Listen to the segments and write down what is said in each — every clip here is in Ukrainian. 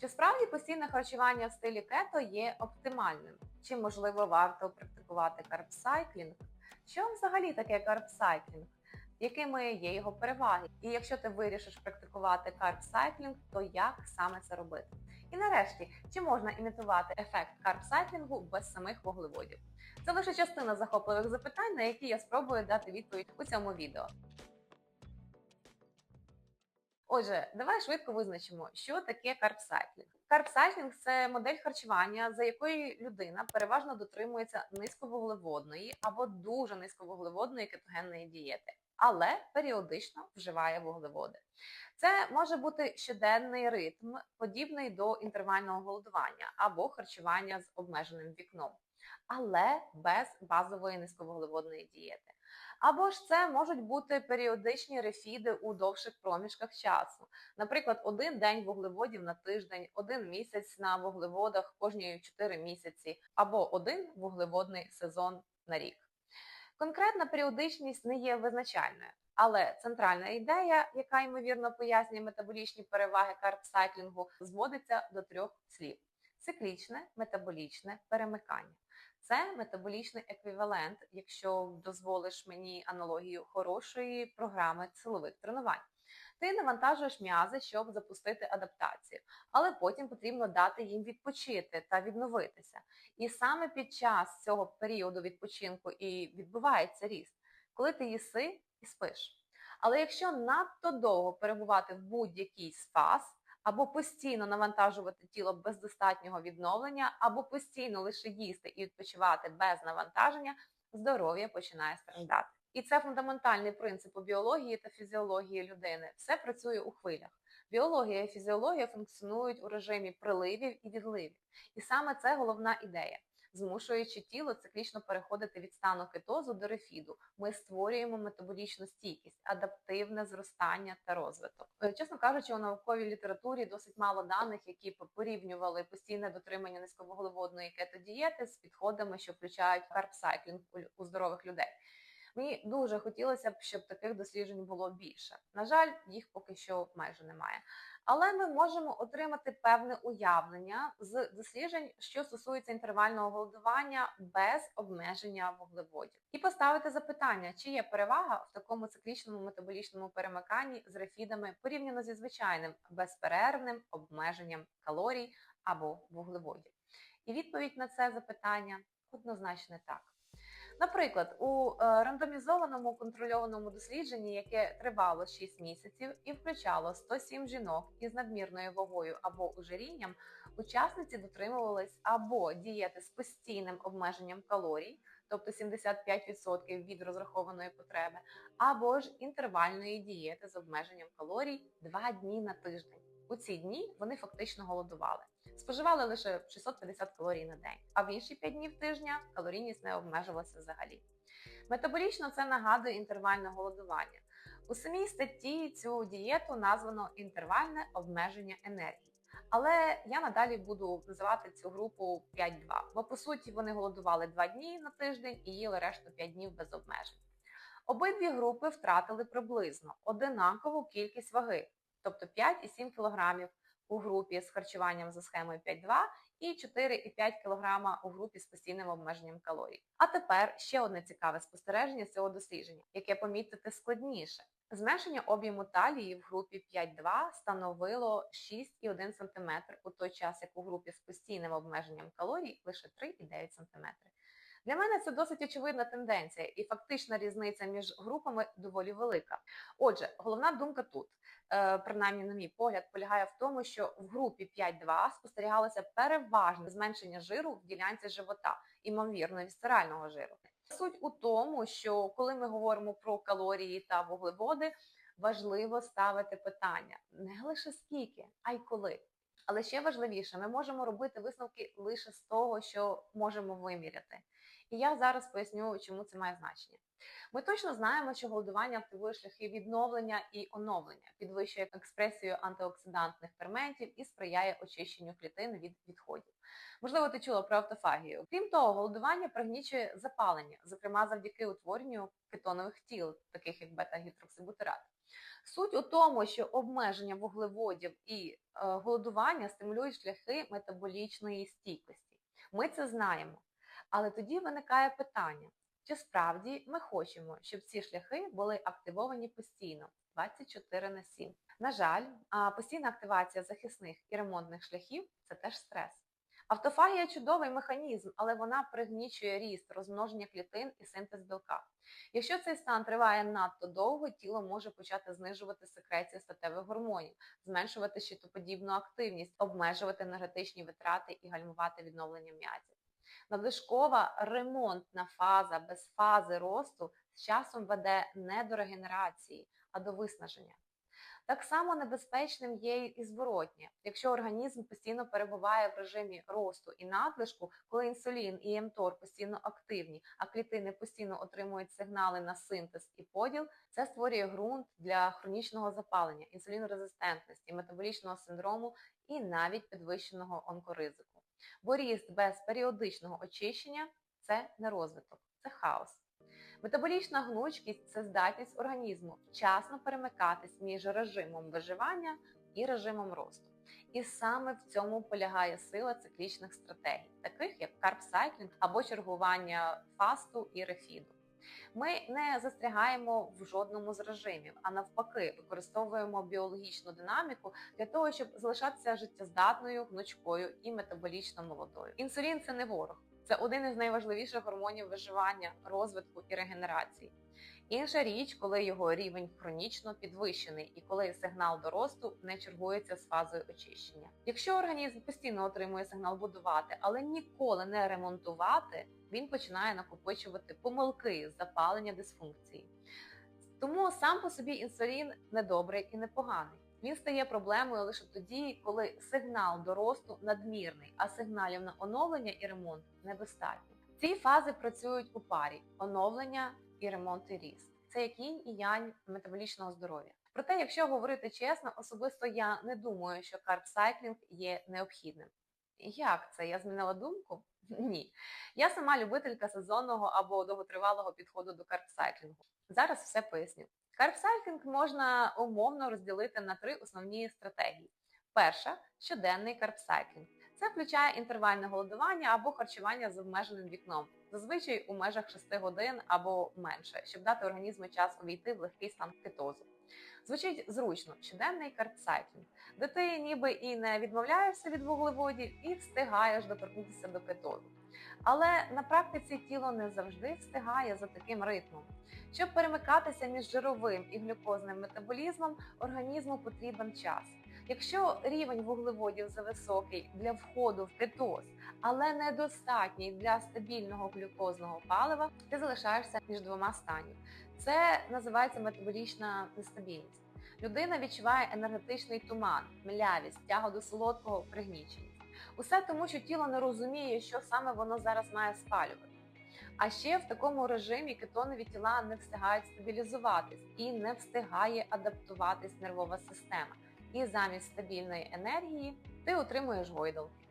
Чи справді постійне харчування в стилі кето є оптимальним? Чи можливо варто практикувати карбсайклінг? Що взагалі таке карбсайклінг? Якими є його переваги? І якщо ти вирішиш практикувати карбсайклінг, то як саме це робити? І нарешті, чи можна імітувати ефект карбсайклінгу без самих вуглеводів? Це лише частина захопливих запитань, на які я спробую дати відповідь у цьому відео. Отже, давай швидко визначимо, що таке карбсайклінг. Карбсайклінг це модель харчування, за якою людина переважно дотримується низьковуглеводної або дуже низьковуглеводної кетогенної дієти, але періодично вживає вуглеводи. Це може бути щоденний ритм, подібний до інтервального голодування або харчування з обмеженим вікном, але без базової низьковуглеводної дієти. Або ж це можуть бути періодичні рефіди у довших проміжках часу. Наприклад, один день вуглеводів на тиждень, один місяць на вуглеводах кожні 4 місяці, або один вуглеводний сезон на рік. Конкретна періодичність не є визначальною, але центральна ідея, яка ймовірно пояснює метаболічні переваги карбсайклінгу, зводиться до трьох слів: циклічне, метаболічне перемикання. Це метаболічний еквівалент, якщо дозволиш мені аналогію хорошої програми силових тренувань. Ти навантажуєш м'язи, щоб запустити адаптацію, але потім потрібно дати їм відпочити та відновитися. І саме під час цього періоду відпочинку і відбувається ріст, коли ти їси і спиш. Але якщо надто довго перебувати в будь-який спас, або постійно навантажувати тіло без достатнього відновлення, або постійно лише їсти і відпочивати без навантаження, здоров'я починає страждати. І це фундаментальний принцип у біології та фізіології людини. Все працює у хвилях. Біологія і фізіологія функціонують у режимі приливів і відливів. І саме це головна ідея. Змушуючи тіло циклічно переходити від стану кетозу до рефіду, ми створюємо метаболічну стійкість, адаптивне зростання та розвиток. Е, Чесно кажучи, у науковій літературі досить мало даних, які порівнювали постійне дотримання низьковуглеводної кетодієти з підходами, що включають карбсайклінг у- у здорових людей. Мені дуже хотілося б, щоб таких досліджень було більше. На жаль, їх поки що майже немає. Але ми можемо отримати певне уявлення з досліджень, що стосується інтервального голодування без обмеження вуглеводів, і поставити запитання, чи є перевага в такому циклічному метаболічному перемиканні з рефідами порівняно зі звичайним безперервним обмеженням калорій або вуглеводів. І відповідь на це запитання однозначно так. Наприклад, у е, рандомізованому контрольованому дослідженні, яке тривало 6 місяців і включало 107 жінок із надмірною вагою або ожирінням, учасниці дотримувались або дієти з постійним обмеженням калорій, тобто 75% від розрахованої потреби, або ж інтервальної дієти з обмеженням калорій 2 дні на тиждень. У ці дні вони фактично голодували. Споживали лише 650 калорій на день, а в інші 5 днів тижня калорійність не обмежувалася взагалі. Метаболічно це нагадує інтервальне голодування. У самій статті цю дієту названо інтервальне обмеження енергії. Але я надалі буду називати цю групу 5-2, бо по суті вони голодували 2 дні на тиждень і їли решту 5 днів без обмежень. Обидві групи втратили приблизно одинакову кількість ваги, тобто 5,7 кг у групі з харчуванням за схемою 5.2 і 4,5 кг у групі з постійним обмеженням калорій. А тепер ще одне цікаве спостереження з цього дослідження, яке помітити складніше. Зменшення об'єму талії в групі 5.2 становило 6,1 см у той час, як у групі з постійним обмеженням калорій лише 3,9 см. Для мене це досить очевидна тенденція, і фактична різниця між групами доволі велика. Отже, головна думка тут, е, принаймні, на мій погляд, полягає в тому, що в групі 5.2 спостерігалося переважне зменшення жиру в ділянці живота, імовірно, вісцерального жиру. Суть у тому, що коли ми говоримо про калорії та вуглеводи, важливо ставити питання не лише скільки, а й коли. Але ще важливіше, ми можемо робити висновки лише з того, що можемо виміряти. І я зараз поясню, чому це має значення. Ми точно знаємо, що голодування активує шляхи відновлення і оновлення, підвищує експресію антиоксидантних ферментів і сприяє очищенню клітин від відходів. Можливо, ти чула про автофагію. Крім того, голодування пригнічує запалення, зокрема завдяки утворенню кетонових тіл, таких як бета-гідроксибутират. Суть у тому, що обмеження вуглеводів і е, голодування стимулюють шляхи метаболічної стійкості. Ми це знаємо. Але тоді виникає питання, чи справді ми хочемо, щоб ці шляхи були активовані постійно 24 на 7. На жаль, постійна активація захисних і ремонтних шляхів це теж стрес. Автофагія чудовий механізм, але вона пригнічує ріст, розмноження клітин і синтез білка. Якщо цей стан триває надто довго, тіло може почати знижувати секрецію статевих гормонів, зменшувати щитоподібну активність, обмежувати енергетичні витрати і гальмувати відновлення м'язів. Надлишкова ремонтна фаза без фази росту з часом веде не до регенерації, а до виснаження. Так само небезпечним є і зворотнє. Якщо організм постійно перебуває в режимі росту і надлишку, коли інсулін і МТОР постійно активні, а клітини постійно отримують сигнали на синтез і поділ, це створює ґрунт для хронічного запалення, інсулінорезистентності, метаболічного синдрому і навіть підвищеного онкоризику. Бо ріст без періодичного очищення це не розвиток, це хаос. Метаболічна гнучкість це здатність організму вчасно перемикатись між режимом виживання і режимом росту. І саме в цьому полягає сила циклічних стратегій, таких як карпсайклінг або чергування фасту і рефіду. Ми не застрягаємо в жодному з режимів, а навпаки, використовуємо біологічну динаміку для того, щоб залишатися життєздатною, гнучкою і метаболічно молодою. Інсулін це не ворог. Це один із найважливіших гормонів виживання, розвитку і регенерації. Інша річ, коли його рівень хронічно підвищений і коли сигнал до росту не чергується з фазою очищення. Якщо організм постійно отримує сигнал будувати, але ніколи не ремонтувати, він починає накопичувати помилки, запалення дисфункції. Тому сам по собі інсулін не добрий і не поганий. Він стає проблемою лише тоді, коли сигнал до росту надмірний, а сигналів на оновлення і ремонт недостатньо. Ці фази працюють у парі оновлення і ремонт і ріст. Це як інь і янь метаболічного здоров'я. Проте, якщо говорити чесно, особисто я не думаю, що карбсайклінг є необхідним. Як це? Я змінила думку? Ні. Я сама любителька сезонного або довготривалого підходу до карбсайклінгу. Зараз все поясню. Карбсайклінг можна умовно розділити на три основні стратегії. Перша щоденний карбсайклінг. Це включає інтервальне голодування або харчування з обмеженим вікном, зазвичай у межах 6 годин або менше, щоб дати організму час увійти в легкий стан кетозу. Звучить зручно, щоденний карбсайклінг, де ніби і не відмовляєшся від вуглеводів, і встигаєш доторкнутися до кетозу. Але на практиці тіло не завжди встигає за таким ритмом. Щоб перемикатися між жировим і глюкозним метаболізмом, організму потрібен час. Якщо рівень вуглеводів зависокий для входу в кетоз, але недостатній для стабільного глюкозного палива, ти залишаєшся між двома станів. Це називається метаболічна нестабільність. Людина відчуває енергетичний туман, млявість, тягу до солодкого, пригніченість. Усе тому, що тіло не розуміє, що саме воно зараз має спалювати. А ще в такому режимі кетонові тіла не встигають стабілізуватись і не встигає адаптуватись нервова система. І замість стабільної енергії ти отримуєш гойдалки.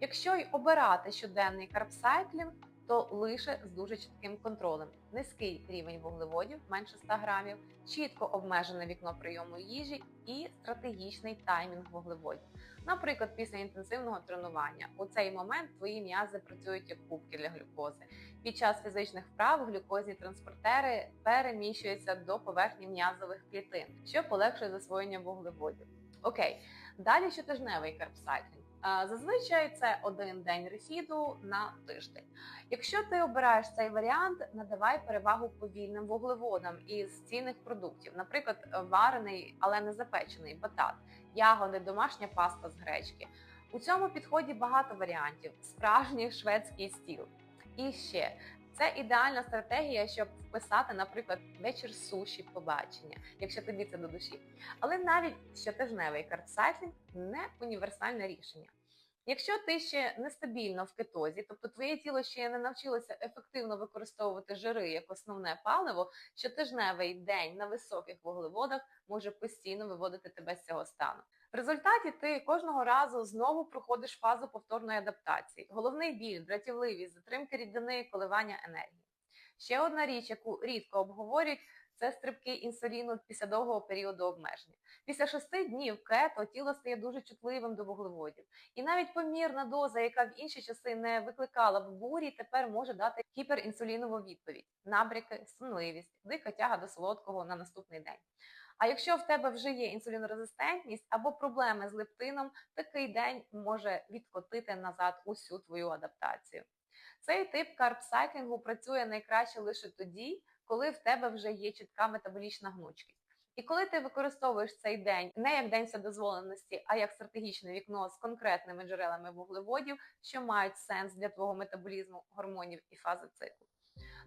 Якщо й обирати щоденний карбсайклінг, то лише з дуже чітким контролем. Низький рівень вуглеводів, менше 100 грамів, чітко обмежене вікно прийому їжі і стратегічний таймінг вуглеводів. Наприклад, після інтенсивного тренування у цей момент твої м'язи працюють як кубки для глюкози. Під час фізичних вправ глюкозні транспортери переміщуються до поверхні м'язових клітин, що полегшує засвоєння вуглеводів. Окей, далі щотижневий карбсайклінг. Зазвичай це один день рефіду на тиждень. Якщо ти обираєш цей варіант, надавай перевагу повільним вуглеводам із цінних продуктів, наприклад, варений, але не запечений батат, ягоди, домашня паста з гречки. У цьому підході багато варіантів, справжній шведський стіл. І ще це ідеальна стратегія, щоб вписати, наприклад, вечір суші побачення, якщо тобі це до душі. Але навіть щотижневий карбсайклінг не універсальне рішення. Якщо ти ще нестабільно в кетозі, тобто твоє тіло ще не навчилося ефективно використовувати жири як основне паливо, щотижневий день на високих вуглеводах може постійно виводити тебе з цього стану. В результаті ти кожного разу знову проходиш фазу повторної адаптації. Головний біль, дратівливість, затримки рідини, коливання енергії. Ще одна річ, яку рідко обговорюють, це стрибки інсуліну після довгого періоду обмеження. Після шести днів кето тіло стає дуже чутливим до вуглеводів. І навіть помірна доза, яка в інші часи не викликала б бурі, тепер може дати гіперінсулінову відповідь: набряки, сонливість, дика тяга до солодкого на наступний день. А якщо в тебе вже є інсулінорезистентність або проблеми з лептином, такий день може відкотити назад усю твою адаптацію. Цей тип карбсайклінгу працює найкраще лише тоді, коли в тебе вже є чітка метаболічна гнучкість. І коли ти використовуєш цей день не як день вседозволеності, а як стратегічне вікно з конкретними джерелами вуглеводів, що мають сенс для твого метаболізму, гормонів і фази циклу.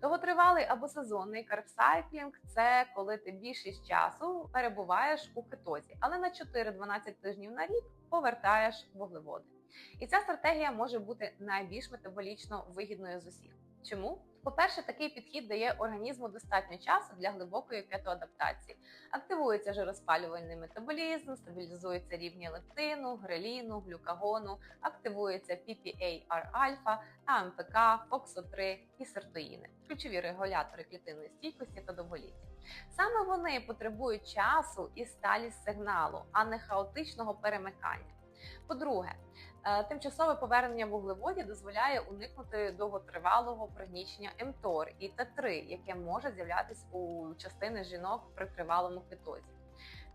Довготривалий або сезонний карбсайклінг – це коли ти більшість часу перебуваєш у кетозі, але на 4-12 тижнів на рік повертаєш вуглеводи. І ця стратегія може бути найбільш метаболічно вигідною з усіх. Чому? По-перше, такий підхід дає організму достатньо часу для глибокої кетоадаптації. Активується жироспалювальний метаболізм, стабілізуються рівні лептину, греліну, глюкагону, активується PPAR-альфа, АМПК, FOXO3 і сертоїни ключові регулятори клітинної стійкості та довголіття. Саме вони потребують часу і сталість сигналу, а не хаотичного перемикання. По-друге, тимчасове повернення вуглеводів дозволяє уникнути довготривалого пригнічення МТОР і Т3, яке може з'являтися у частини жінок при тривалому кетозі.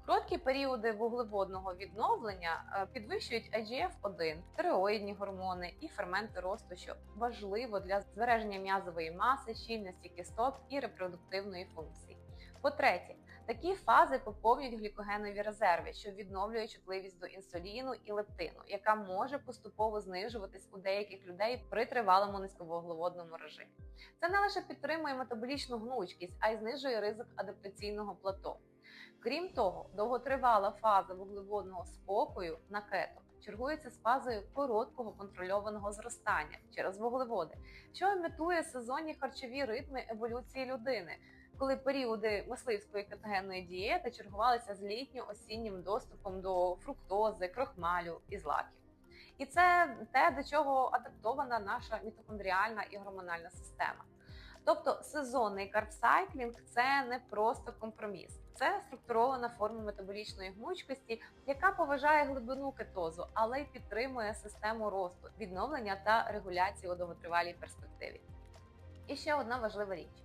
Короткі періоди вуглеводного відновлення е, підвищують IGF-1, тиреоїдні гормони і ферменти росту, що важливо для збереження м'язової маси, щільності кісток і репродуктивної функції. По-третє, такі фази поповнюють глікогенові резерви, що відновлює чутливість до інсуліну і лептину, яка може поступово знижуватись у деяких людей при тривалому низьковуглеводному режимі. Це не лише підтримує метаболічну гнучкість, а й знижує ризик адаптаційного плато. Крім того, довготривала фаза вуглеводного спокою на кето чергується з фазою короткого контрольованого зростання через вуглеводи, що імітує сезонні харчові ритми еволюції людини, коли періоди мисливської кетогенної дієти чергувалися з літньо-осіннім доступом до фруктози, крохмалю і злаків. І це те, до чого адаптована наша мітохондріальна і гормональна система. Тобто сезонний карбсайклінг – це не просто компроміс, це структурована форма метаболічної гнучкості, яка поважає глибину кетозу, але й підтримує систему росту, відновлення та регуляції у довготривалій перспективі. І ще одна важлива річ.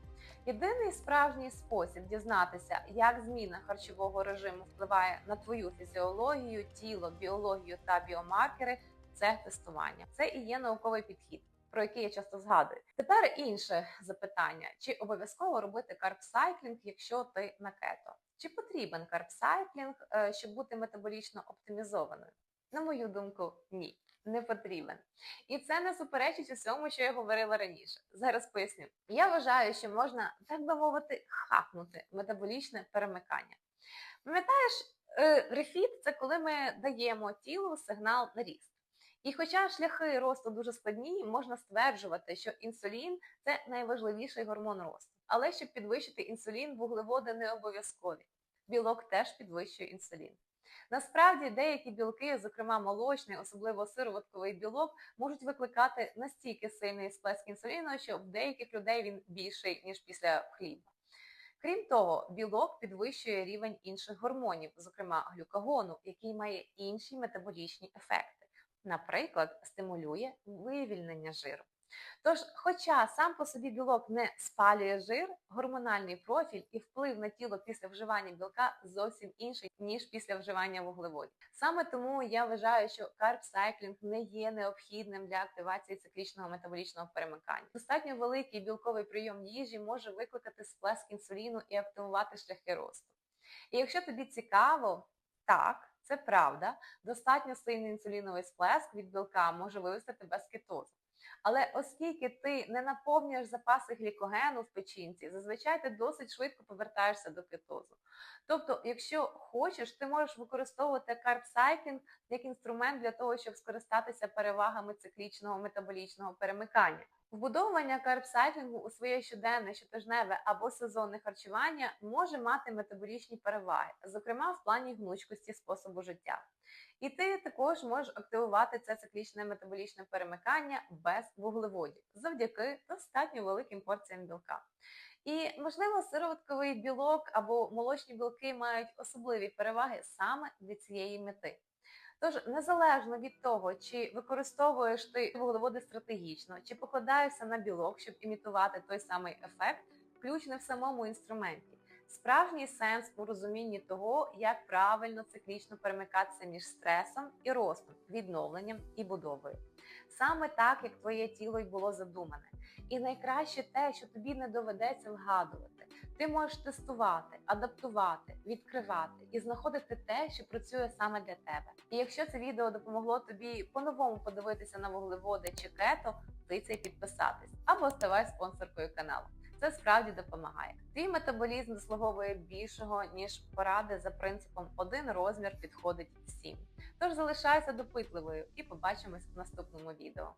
Єдиний справжній спосіб дізнатися, як зміна харчового режиму впливає на твою фізіологію, тіло, біологію та біомаркери це тестування. Це і є науковий підхід про який я часто згадую. Тепер інше запитання: чи обов'язково робити карбсайклінг, якщо ти на кето? Чи потрібен карбсайклінг, е, щоб бути метаболічно оптимізованою? На мою думку, ні. Не потрібен. І це не суперечить усьому, що я говорила раніше. Зараз поясню. Я вважаю, що можна, так би мовити, хакнути метаболічне перемикання. Пам'ятаєш, е, рефіт це коли ми даємо тілу сигнал на ріст. І хоча шляхи росту дуже складні, можна стверджувати, що інсулін це найважливіший гормон росту. Але щоб підвищити інсулін, вуглеводи не обов'язкові. Білок теж підвищує інсулін. Насправді деякі білки, зокрема молочний, особливо сироватковий білок, можуть викликати настільки сильний сплеск інсуліну, що в деяких людей він більший, ніж після хліба. Крім того, білок підвищує рівень інших гормонів, зокрема глюкагону, який має інші метаболічні ефекти наприклад, стимулює вивільнення жиру. Тож, хоча сам по собі білок не спалює жир, гормональний профіль і вплив на тіло після вживання білка зовсім інший, ніж після вживання вуглеводів. Саме тому я вважаю, що карбсайклінг не є необхідним для активації циклічного метаболічного перемикання. Достатньо великий білковий прийом їжі може викликати сплеск інсуліну і активувати шляхи росту. І якщо тобі цікаво, так. Це правда, достатньо сильний інсуліновий сплеск від білка може вивести тебе з кетозу. Але оскільки ти не наповнюєш запаси глікогену в печінці, зазвичай ти досить швидко повертаєшся до кетозу. Тобто, якщо хочеш, ти можеш використовувати карбсайклінг як інструмент для того, щоб скористатися перевагами циклічного метаболічного перемикання. Вбудовування карбсайклінгу у своє щоденне, щотижневе або сезонне харчування може мати метаболічні переваги, зокрема в плані гнучкості способу життя. І ти також можеш активувати це циклічне метаболічне перемикання без вуглеводів завдяки достатньо великим порціям білка. І, можливо, сироватковий білок або молочні білки мають особливі переваги саме для цієї мети. Тож, незалежно від того, чи використовуєш ти вуглеводи стратегічно, чи покладаєшся на білок, щоб імітувати той самий ефект, ключ не в самому інструменті. Справжній сенс у розумінні того, як правильно циклічно перемикатися між стресом і ростом, відновленням і будовою. Саме так, як твоє тіло й було задумане. І найкраще те, що тобі не доведеться вгадувати. Ти можеш тестувати, адаптувати, відкривати і знаходити те, що працює саме для тебе. І якщо це відео допомогло тобі по-новому подивитися на вуглеводи чи кето, тицяй підписатись або ставай спонсоркою каналу. Це справді допомагає. Твій метаболізм заслуговує більшого ніж поради за принципом один розмір підходить всім. Тож залишайся допитливою і побачимось в наступному відео.